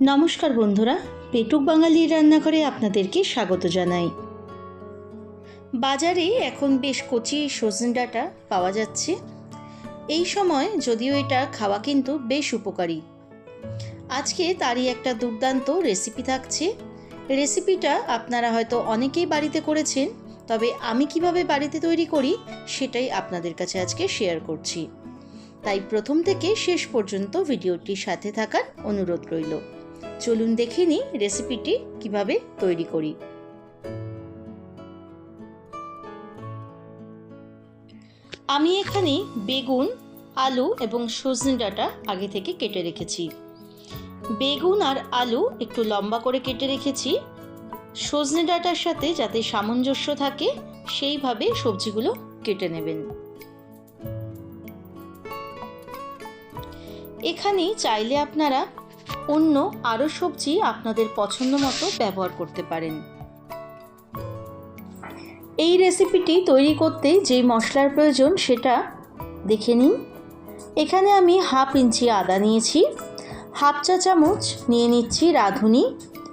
নমস্কার বন্ধুরা, পেটুক বাঙালির রান্নাঘরে আপনাদেরকে স্বাগত জানাই। বাজারে এখন বেশ কচি সজনে ডাঁটা পাওয়া যাচ্ছে। এই সময় যদিও এটা খাওয়া কিন্তু বেশ উপকারী। আজকে তারই একটা দুর্দান্ত রেসিপি থাকছে। রেসিপিটা আপনারা হয়তো অনেকেই বাড়িতে করেছেন, তবে আমি কীভাবে বাড়িতে তৈরি করি সেটাই আপনাদের কাছে আজকে শেয়ার করছি। তাই প্রথম থেকে শেষ পর্যন্ত ভিডিওটির সাথে থাকার অনুরোধ রইল। চলুন দেখে নিই রেসিপিটি কীভাবে তৈরি করি। আমি এখানে বেগুন, আলু এবং সজনে ডাঁটা আগে থেকে কেটে রেখেছি। বেগুন আর আলু একটু লম্বা করে কেটে রেখেছি। সজনে ডাঁটার সাথে যাতে সামঞ্জস্য থাকে, সেইভাবে সবজিগুলো কেটে নেবেন। এখানে চাইলে আপনারা অন্য আরও সবজি আপনাদের পছন্দ মতো ব্যবহার করতে পারেন। এই রেসিপিটি তৈরি করতে যে মশলার প্রয়োজন সেটা দেখে নিন। এখানে আমি হাফ ইঞ্চি আদা নিয়েছি, হাফ চা চামচ নিয়ে নিচ্ছি রাঁধুনি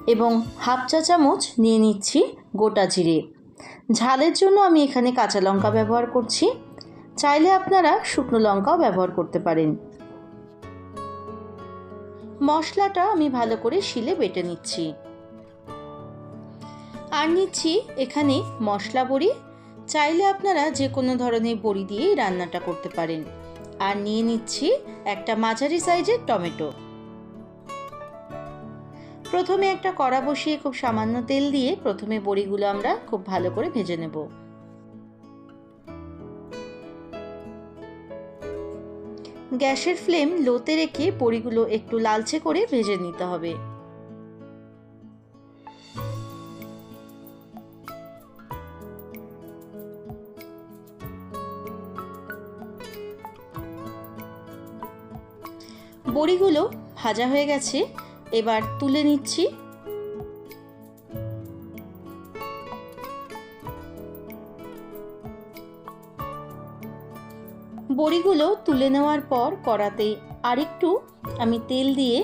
এবং হাফ চা চামচ নিয়ে নিচ্ছি গোটা জিরে। ঝালের জন্য আমি এখানে কাঁচা লঙ্কা ব্যবহার করছি। চাইলে আপনারা শুকনো লঙ্কাও ব্যবহার করতে পারেন। মশলাটা আমি ভালো করে শিলে বেটে নিচ্ছি। আর নিচ্ছি এখানে মশলা বড়ি। চাইলে আপনারা যে কোনো ধরনের বড়ি দিয়েই রান্নাটা করতে পারেন। আর নিয়ে নিচ্ছি একটা মাঝারি সাইজের টমেটো। প্রথমে একটা কড়া বসিয়ে খুব সামান্য তেল দিয়ে প্রথমে বড়িগুলো আমরা খুব ভালো করে ভেজে নেব। গ্যাসের ফ্লেম লোতে রেখে বড়িগুলো একটু লালচে করে ভেজে নিতে হবে। বড়িগুলো ভাজা হয়ে গেছে, এবার তুলে নিচ্ছি। বড়িগুলো তুলে নেওয়ার পর কড়াতে আরেকটু আমি তেল দিয়ে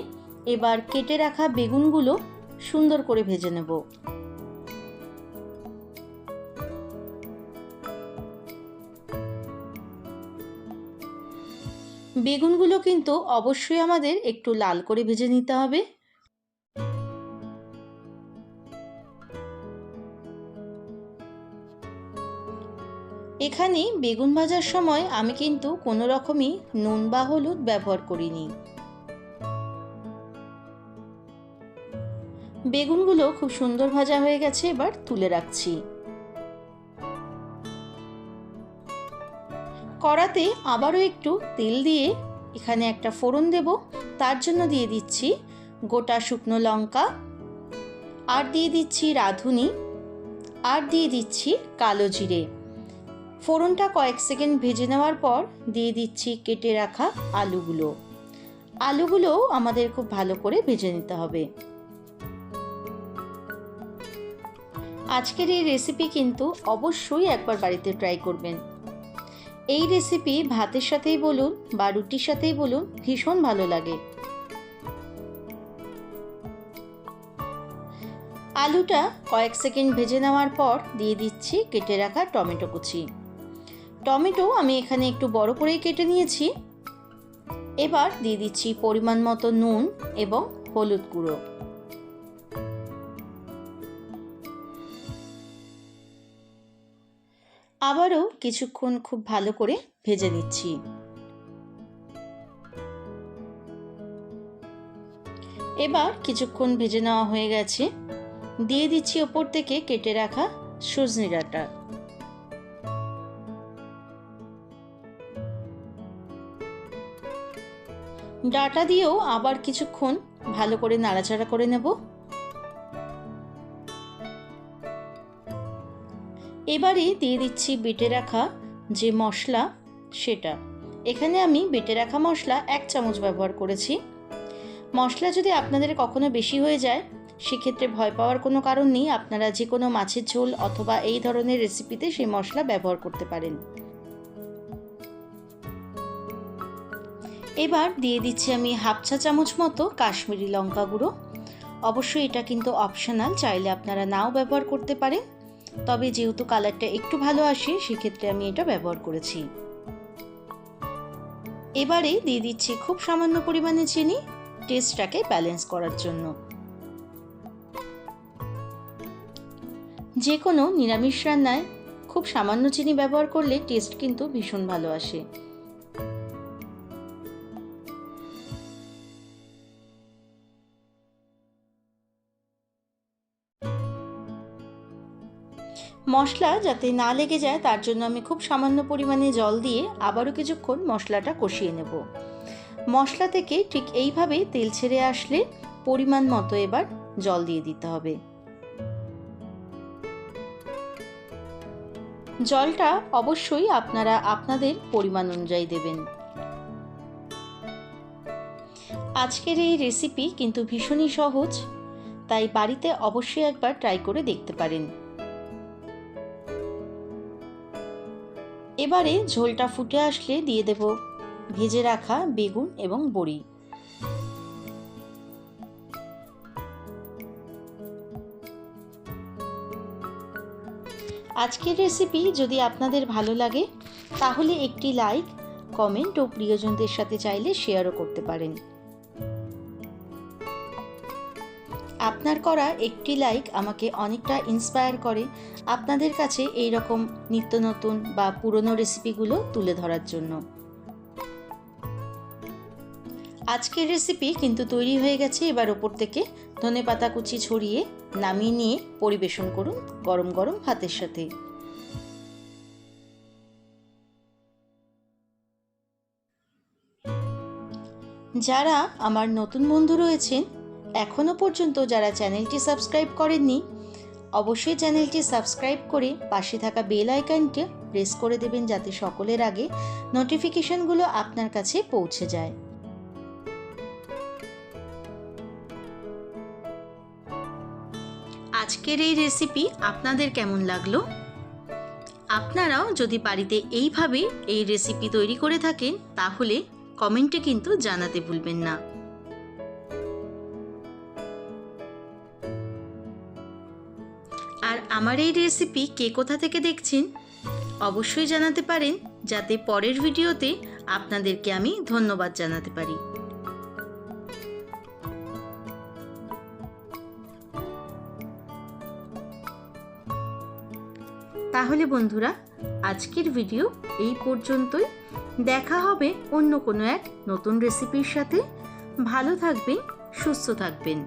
এবার কেটে রাখা বেগুনগুলো সুন্দর করে ভেজে নেব। বেগুনগুলো কিন্তু অবশ্যই আমাদের একটু লাল করে ভেজে নিতে হবে। এখানে বেগুন ভাজার সময় আমি কিন্তু কোনো রকমই নুন বা হলুদ ব্যবহার করিনি। বেগুনগুলো খুব সুন্দর ভাজা হয়ে গেছে, এবার তুলে রাখছি। কড়াতে আবারও একটু তেল দিয়ে এখানে একটা ফোড়ন দেব, তার জন্য দিয়ে দিচ্ছি গোটা শুকনো লঙ্কা, আর দিয়ে দিচ্ছি রাঁধুনি, আর দিয়ে দিচ্ছি কালো জিরে। ফোড়নটা কয়েক সেকেন্ড ভেজে নেওয়ার পর দিয়ে দিচ্ছি কেটে রাখা আলুগুলো। আলুগুলোও আমাদের খুব ভালো করে ভেজে নিতে হবে। আজকের এই রেসিপি কিন্তু অবশ্যই একবার বাড়িতে ট্রাই করবেন। এই রেসিপি ভাতের সাথেই বলুন বা রুটির সাথেই বলুন ভীষণ ভালো লাগে। আলুটা কয়েক সেকেন্ড ভেজে নেওয়ার পর দিয়ে দিচ্ছি কেটে রাখা টমেটো কুচি। টমেটো আমি এখানে একটু বড় করেই কেটে নিয়েছি। এবার দিয়ে দিচ্ছি পরিমাণ মতো নুন এবং হলুদ গুঁড়ো। আবারও কিছুক্ষণ খুব ভালো করে ভেজে নিচ্ছি। এবার কিছুক্ষণ ভেজে নেওয়া হয়ে গেছে। দিয়ে দিচ্ছি ওপর থেকে কেটে রাখা সজনে ডাঁটা। ডাটা দিয়েও আবার কিছুক্ষণ ভালো করে নাড়াচাড়া করে নেব। এবারে দিয়ে দিচ্ছি বেটে রাখা যে মশলা, সেটা। এখানে আমি বেটে রাখা মশলা এক চামচ ব্যবহার করেছি। মশলা যদি আপনাদের কখনো বেশি হয়ে যায়, সেক্ষেত্রে ভয় পাওয়ার কোনো কারণ নেই। আপনারা যে কোনো মাছের ঝোল অথবা এই ধরনের রেসিপিতে সেই মশলা ব্যবহার করতে পারেন। এবার দিয়ে দিচ্ছি আমি হাফ চা চামচ মতো কাশ্মীরি লঙ্কা গুঁড়ো। অবশ্যই এটা কিন্তু অপশনাল চাইলে আপনারা নাও ব্যবহার করতে পারেন। তবে যেহেতু কালারটা একটু ভালো আসে, সেক্ষেত্রে আমি এটা ব্যবহার করেছি। এবারে দিয়ে দিচ্ছি খুব সামান্য পরিমাণে চিনি টেস্টটাকে ব্যালেন্স করার জন্য। যে কোনো নিরামিষ রান্নায় খুব সামান্য চিনি ব্যবহার করলে টেস্ট কিন্তু ভীষণ ভালো আসে। মশলা যাতে না লেগে যায়, তার জন্য আমি খুব সামান্য পরিমাণে জল দিয়ে আবারও কিছুক্ষণ মশলাটা কষিয়ে নেব। মশলা থেকে ঠিক এইভাবে তেল ছেড়ে আসলে পরিমাণ মতো এবার জল দিয়ে দিতে হবে। জলটা অবশ্যই আপনারা আপনাদের পরিমাণ অনুযায়ী দেবেন। আজকের এই রেসিপি কিন্তু ভীষণই সহজ, তাই বাড়িতে অবশ্যই একবার ট্রাই করে দেখতে পারেন। এবারে ঝোলটা ফুটে আসলে দিয়ে দেব। ভেজে রাখা বেগুন এবং বড়ি। আজকের রেসিপি যদি আপনাদের ভালো লাগে, তাহলে একটি লাইক, কমেন্ট ও প্রিয়জনদের সাথে চাইলে শেয়ারও করতে পারেন। আপনার করা একটি লাইক আমাকে অনেকটা ইন্সপায়ার করে আপনাদের কাছে এই রকম নিত্য নতুন বা পুরনো রেসিপিগুলো তুলে ধরার জন্য। আজকের রেসিপি কিন্তু তৈরি হয়ে গেছে, এবার ওপর থেকে ধনে পাতা কুচি ছড়িয়ে নামিয়ে নিয়ে পরিবেশন করুন গরম গরম ভাতের সাথে। যারা আমার নতুন বন্ধু রয়েছেন এখনও পর্যন্ত যারা চ্যানেলটি সাবস্ক্রাইব করেননি, অবশ্যই চ্যানেলটি সাবস্ক্রাইব করে পাশে থাকা বেল আইকনটি প্রেস করে দেবেন যাতে সকলের আগে নোটিফিকেশনগুলো আপনার কাছে পৌঁছে যায়। আজকের এই রেসিপি আপনাদের কেমন লাগল? আপনারাও যদি বাড়িতে এইভাবে এই রেসিপি তৈরি করে থাকেন, তাহলে কমেন্টে কিন্তু জানাতে ভুলবেন না। আর আমার এই রেসিপি কে কোথা থেকে দেখছেন, অবশ্যই জানাতে পারেন, যাতে পরের ভিডিওতে আপনাদেরকে আমি ধন্যবাদ জানাতে পারি। তাহলে বন্ধুরা, আজকের ভিডিও এই পর্যন্তই। দেখা হবে অন্য কোনো এক নতুন রেসিপির সাথে। ভালো থাকবেন, সুস্থ থাকবেন।